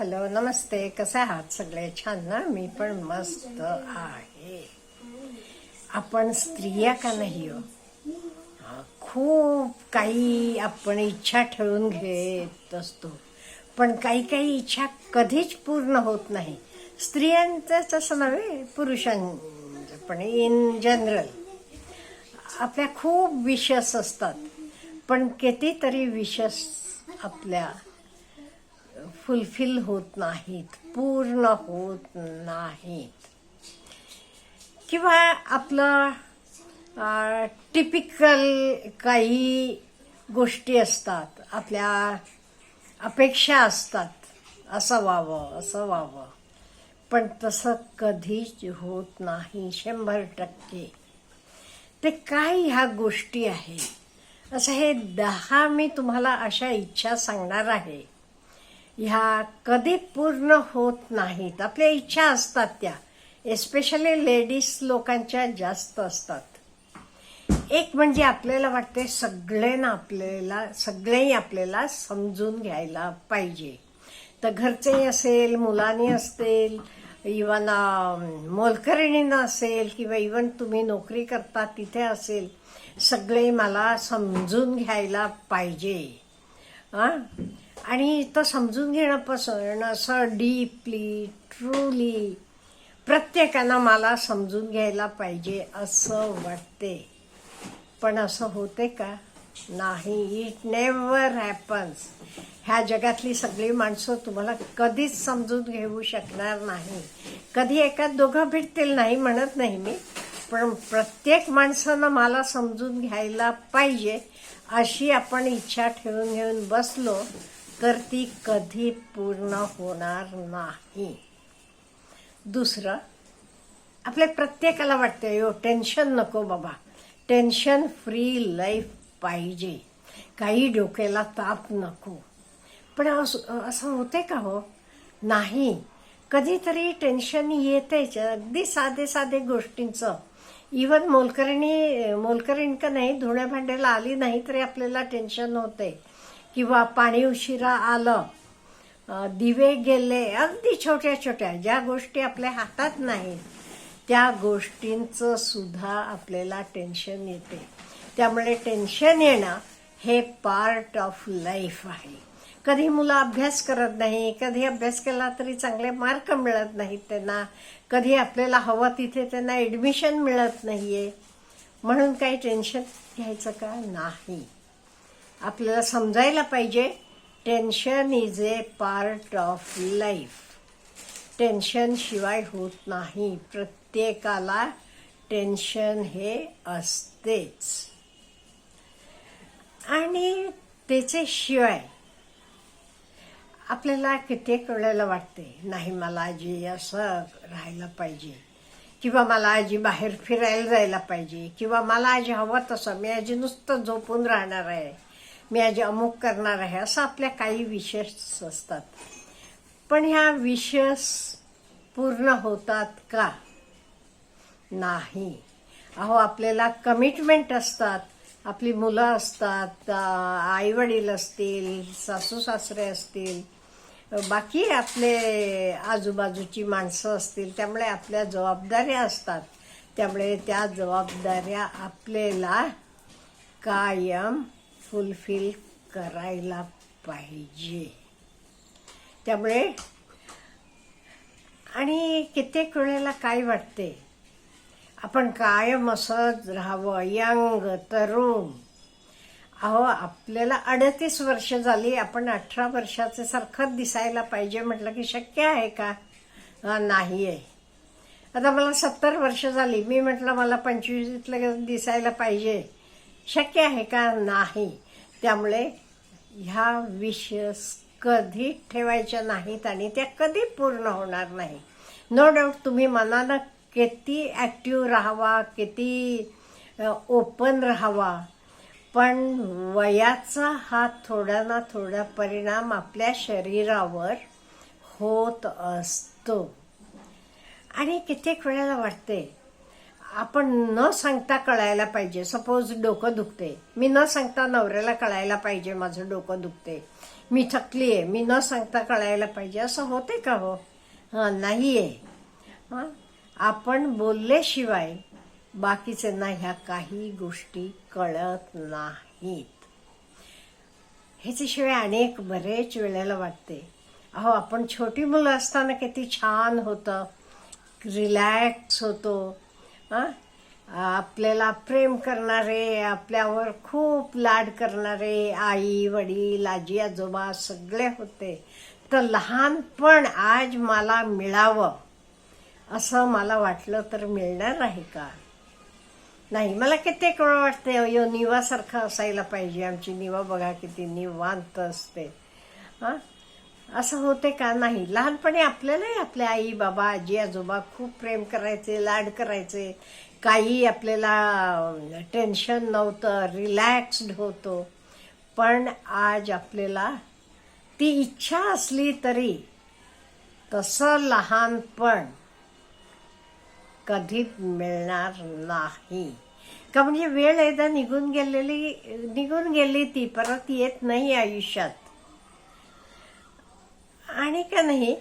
Hello नमस्ते कसे आहात सगळे? छान ना? मी पण मस्त आहे. आपण स्त्रिया का नाही हो? खूप काही आपण इच्छा ठेवून घेत असतो. पण काही काही इच्छा कधीच पूर्ण होत नाही. स्त्रियांचं तसं नव्हे पुरुषांचं पण इन जनरल आपल्या खूप विशस असतात. पण कितीतरी विशस आपल्या फुलफिल होत नाहीत पूर्ण होत नाहीत. किंवा आपलं टिपिकल काही गोष्टी असतात आपल्या अपेक्षा असतात असं व्हावं असं व्हावं. पण तसं कधीच होत नाही शंभर टक्के. ते काय ह्या गोष्टी आहेत? असं हे दहा मी तुम्हाला अशा इच्छा सांगणार आहे. ह्या कधी पूर्ण होत नाहीत. आपल्या इच्छा असतात त्या. एस्पेशली लेडीज लोकांच्या जास्त असतात. एक म्हणजे आपल्याला वाटते सगळ्यांना आपल्याला सगळेही आपल्याला समजून घ्यायला पाहिजे. तर घरचेही असेल मुलांनी असतील इवन मोलकरणीनं असेल किंवा इवन तुम्ही नोकरी करता तिथे असेल सगळे मला समजून घ्यायला पाहिजे. हां आणि तो समजून घेणं असं डीपली ट्रूली प्रत्येकानं मला समजून घ्यायला पाहिजे असं वाटते. पण असं होते का? नाही. इट नेवर हॅपन्स ह्या जगातली सगळी माणसं तुम्हाला कधीच समजून घेऊ शकणार नाही. कधी एका दोघं भेटतील नाही म्हणत नाही मी पण प्रत्येक माणसानं मला समजून घ्यायला पाहिजे अशी आपण इच्छा ठेवून घेऊन बसलो तर ती कधी पूर्ण होणार नाही. दुसरं आपल्या प्रत्येकाला वाटतं यो टेन्शन नको बाबा. टेन्शन फ्री लाईफ पाहिजे. काही डोक्याला ताप नको. पण असं असं होते का हो? नाही. कधीतरी टेन्शन येतेच अगदी साधे साधे गोष्टींचं. इवन मोलकरणी मोलकरीण का नाही धुण्या भांड्याला आली नाही तरी आपल्याला टेन्शन होते किंवा पाणी उशिरा आलं दिवे गेले अगदी छोट्या छोट्या ज्या गोष्टी आपल्या हातात नाहीत त्या गोष्टींचं सुद्धा आपल्याला टेन्शन येते. त्यामुळे टेन्शन येणं हे पार्ट ऑफ लाईफ आहे. कधी मुलं अभ्यास करत नाही कधी अभ्यास केला तरी चांगले मार्क मिळत नाहीत त्यांना कधी आपल्याला हवं तिथे त्यांना ॲडमिशन मिळत नाहीये. म्हणून काही टेन्शन घ्यायचं का? नाही. आपल्याला समजायला पाहिजे tension is a part of life tension शिवाय होत नाही. प्रत्येकाला टेन्शन हे असतेच. आणि त्याचे शिवाय आपल्याला कित्येक वेळेला वाटते नाही मला आजी असं राहायला पाहिजे. किंवा मला आजी बाहेर फिरायला जायला पाहिजे. किंवा मला आजी हवं तसं. मी आजी नुसतं झोपून राहणार आहे. मी आज अमुक करणार आहे असं आपल्या काही विशेष असतात. पण ह्या विशेष पूर्ण होतात का? नाही. अहो आपल्याला कमिटमेंट असतात. आपली मुलं असतात आईवडील असतील सासू सासरे असतील. बाकी आपले आजूबाजूची माणसं असतील त्यामुळे आपल्या जबाबदाऱ्या असतात. त्यामुळे त्या जबाबदाऱ्या आपल्याला कायम फुलफिल करायला पाहिजे. त्यामुळे आणि कित्येक वेळेला काय वाटते? आपण कायम असत राहावं यंग तरुण. अहो आपल्याला अडतीस वर्ष झाली आपण अठरा वर्षाचे सारखं दिसायला पाहिजे म्हटलं की शक्य आहे का? नाही आहे आता मला सत्तर वर्ष झाली मी म्हटलं मला पंचवीसला दिसायला पाहिजे. शक्य आहे का नाही? त्यामुळे ह्या विशेष कधी ठेवायच्या नाहीत आणि त्या कधी पूर्ण होणार नाही. नो डाऊट तुम्ही मनानं किती ॲक्टिव्ह राहावा किती ओपन राहावा पण वयाचा हा थोडा ना थोडा परिणाम आपल्या शरीरावर होत असतो. आणि कित्येक वेळेला वाटते आपण न सांगता कळायला पाहिजे. सपोज डोकं दुखते मी न सांगता नवऱ्याला कळायला पाहिजे माझं डोकं दुखते मी थकली आहे मी न सांगता कळायला पाहिजे. असं होते का हो? हां नाही आहे हां? आपण बोलल्याशिवाय बाकीच्यांना ह्या काही गोष्टी कळत नाहीत. ह्याच्याशिवाय अनेक बरेच वेळेला वाटते. अहो आपण छोटी मुलं असताना किती छान होतं. रिलॅक्स होतो. आपल्याला प्रेम करणारे आपल्यावर खूप लाड करणारे आई वडील आजी आजोबा सगळे होते. तर लहानपण आज मला मिळावं असं मला वाटलं तर मिळणार आहे का? नाही मला कित्येक वेळ वाटते अयो निवासारखं असायला पाहिजे आमची. निवा बघा किती निवांत असते. हां? असं होते का नाही? लहानपणी आपल्यालाही आपल्या आई बाबा आजी आजोबा खूप प्रेम करायचे लाड करायचे. काही आपल्याला टेन्शन नव्हतं रिलॅक्स्ड होतो. पण आज आपल्याला ती इच्छा असली तरी तसं लहानपण कधी मिळणार नाही. का म्हणजे वेळ एकदा निघून गेलेली निघून गेली ती परत येत नाही आयुष्यात. आणि का नाही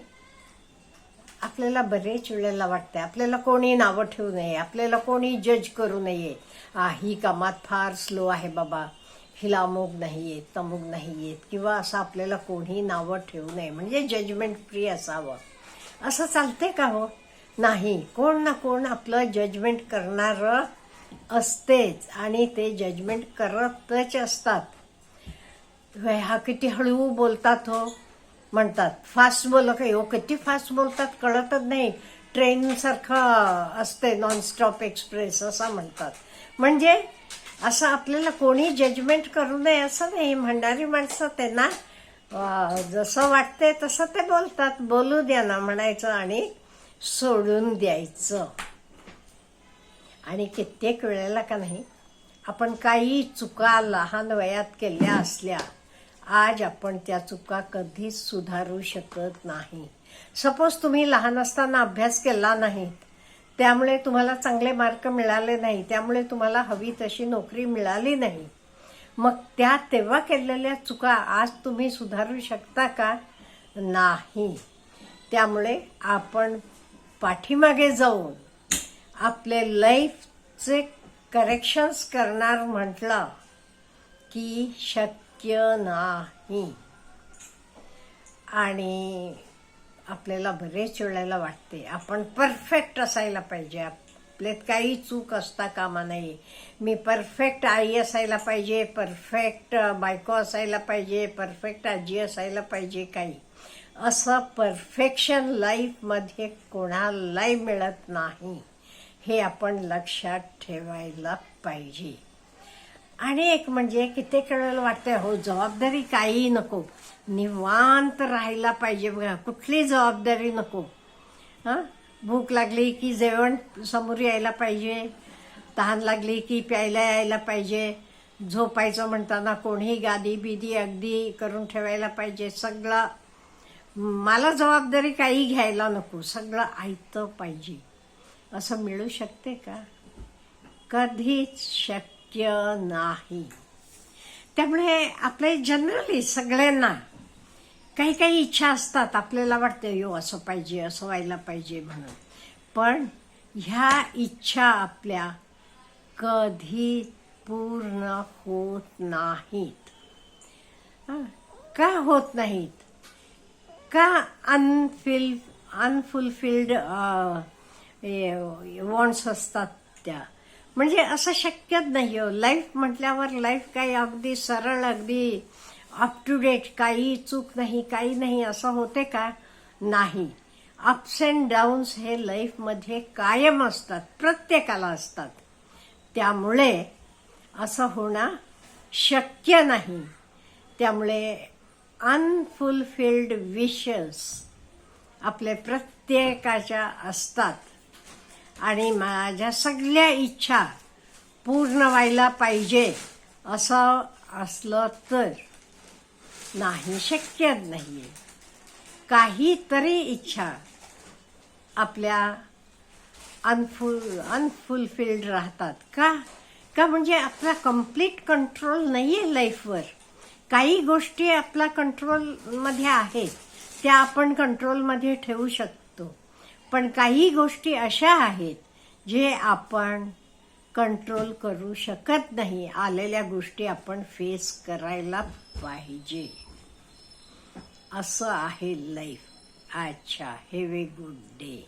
आपल्याला बरेच वेळेला वाटते आपल्याला कोणी नावं ठेवू नये आपल्याला कोणी जज करू नये. ही कामात फार स्लो आहे बाबा. हिला अमुक नाही येत तमुक नाही येत किंवा असं आपल्याला कोणी नावं ठेवू नये. म्हणजे जजमेंट फ्री असावं. असं चालते का हो? नाही. कोण ना कोण आपलं जजमेंट करणारं असतेच आणि ते जजमेंट करतच असतात. हा किती हळू बोलतात हो. म्हणतात. फास्ट बोल काही हो किती फास्ट बोलतात कळतच नाही. ट्रेन सारखं असते नॉनस्टॉप एक्सप्रेस असं म्हणतात. म्हणजे असं आपल्याला कोणी जजमेंट करू नये असं नाही. म्हणणारी माणसं त्यांना जसं वाटते तसं ते बोलतात. बोलू द्या ना म्हणायचं आणि सोडून द्यायचं. आणि कित्येक वेळेला का नाही आपण काही चुका लहान वयात केल्या असल्या आज आपण त्या चुका कधीच सुधारू शकत नाही. सपोज तुम्ही लहान असताना अभ्यास केला नाही त्यामुळे तुम्हाला चांगले मार्क मिळाले नाही. त्यामुळे तुम्हाला हवी तशी नोकरी मिळाली नाही. मग त्या तेव्हा केलेल्या चुका आज तुम्ही सुधारू शकता का? नाही. त्यामुळे आपण पाठीमागे जाऊन आपले लाईफचे करेक्शन्स करणार म्हटलं की शक्य शक्य नाही आणि आपल्याला बरेच वेळेला वाटते आपण परफेक्ट असायला पाहिजे. आपल्यात काही चूक असता कामा नये. मी परफेक्ट आई असायला पाहिजे परफेक्ट बायको असायला पाहिजे परफेक्ट आजी असायला पाहिजे काही. असं परफेक्शन लाईफमध्ये कोणालाही मिळत नाही. हे आपण लक्षात ठेवायला पाहिजे. आणि एक म्हणजे कित्येक वेळेला वाटतंय हो जबाबदारी काहीही नको. निवांत राहायला पाहिजे बघा. कुठली जबाबदारी नको. हां? भूक लागली की जेवण समोर यायला पाहिजे. तहान लागली की प्यायला यायला पाहिजे. झोपायचं म्हणताना कोणीही गादी बिदी अगदी करून ठेवायला पाहिजे. सगळं मला जबाबदारी काही घ्यायला नको. सगळं ऐकतं पाहिजे. असं मिळू शकते का? कधीच शक्य शक्य नाही. त्यामुळे आपले जनरली सगळ्यांना काही काही इच्छा असतात. आपल्याला वाटतं यो असं पाहिजे असं व्हायला पाहिजे म्हणून. पण ह्या इच्छा आपल्या कधी पूर्ण होत नाहीत. का होत नाहीत? का अनफिल अनफुलफिल्ड वॉन्ट्स असतात त्या? म्हणजे असं शक्यच नाही हो. लाईफ म्हटल्यावर लाईफ काही अगदी सरळ अगदी अप टू डेट काही चूक नाही काही नाही असं होते का? नाही. अप्स अँड डाऊन्स हे लाईफमध्ये कायम असतात प्रत्येकाला असतात. त्यामुळे असं होणं शक्य नाही. त्यामुळे अनफुलफिल्ड विशेस आपले प्रत्येकाच्या असतात. आणि माझ्या सगळ्या इच्छा पूर्ण व्हायला पाहिजे असं असलं तर नाही शक्य नाही काहीतरी इच्छा आपल्या अनफुल अनफुलफिल्ड राहतात का? का म्हणजे आपला कंप्लीट कंट्रोल नाही आहे लाईफवर काही गोष्टी आपल्या कंट्रोलमध्ये आहेत त्या आपण कंट्रोलमध्ये ठेवू शकतो. पण काही गोष्टी अशा आहेत जे आपण कंट्रोल करू शकत नाही. आलेल्या गोष्टी आपण फेस करायला पाहिजे. असं आहे लाईफ अच्छा हॅव ए गुड डे